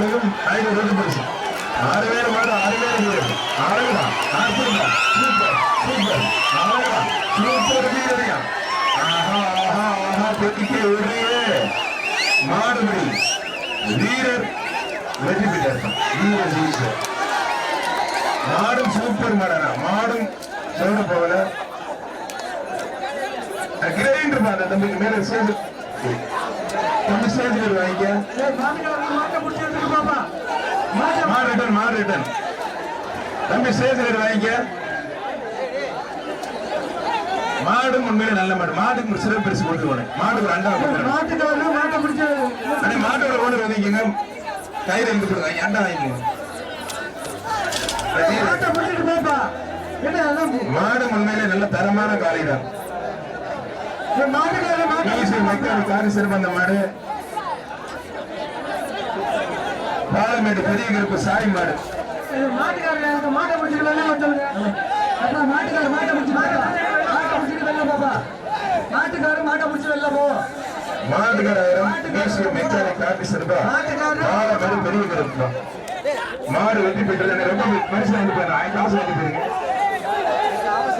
ஐநூறு ரூபாய் பரிசு ஆறு பேர் மாடு ஆறு பேர் வீரர். ஆறுடா அற்புதமா சூப்பர் சூப்பர். ஆறுடா சூப்பர் வீரரியா. ஆஹா ஆஹா ஆஹா பெட்டிக்கு விடுறியே மாடுபடி. வீரர் வெற்றி பெற்றார். வீரர் ஜெயிச்சார். மாடும் சூப்பர் மாடனா. மாடும் சொல்ல போகல. கிரைண்டர் பாரு தம்பிக்கு மேல சேர்ந்து தம்பி சேர்ந்து வாங்கிக்க மாடு ரிட்டன் தம்பி ஸ்டேஜ் வாங்கிக்க. மாடு உண்மையில நல்ல மாடு. மாட்டுக்கு ஒரு சிறப்பு பரிசு கொடுத்து போனேன் மாட்டுக்கு அண்டா கொடுக்குறேன் அண்ணே மாட்டோட ஓனர் வந்தீங்க கயிறு இருந்து கொடுங்க அண்டா வாங்கிக்கோங்க மாடு உண்மையிலே நல்ல தரமான காலை தான் மக்கள் காரி சிறப்பு அந்த மாடு. பாலமேடு பெரிய கருப்பு சாய் மாடு. மாட்டுக்காரர் மாட்டை முடிச்சு வெளில போ. மாடுகராயிரம் தேசிய மெக்கானிக் சிறப்பா பாலமேடு பெரிய கருப்பு மாடு வெற்றி பெற்றது ரொம்ப வாங்கி போயிருந்தேன் காசு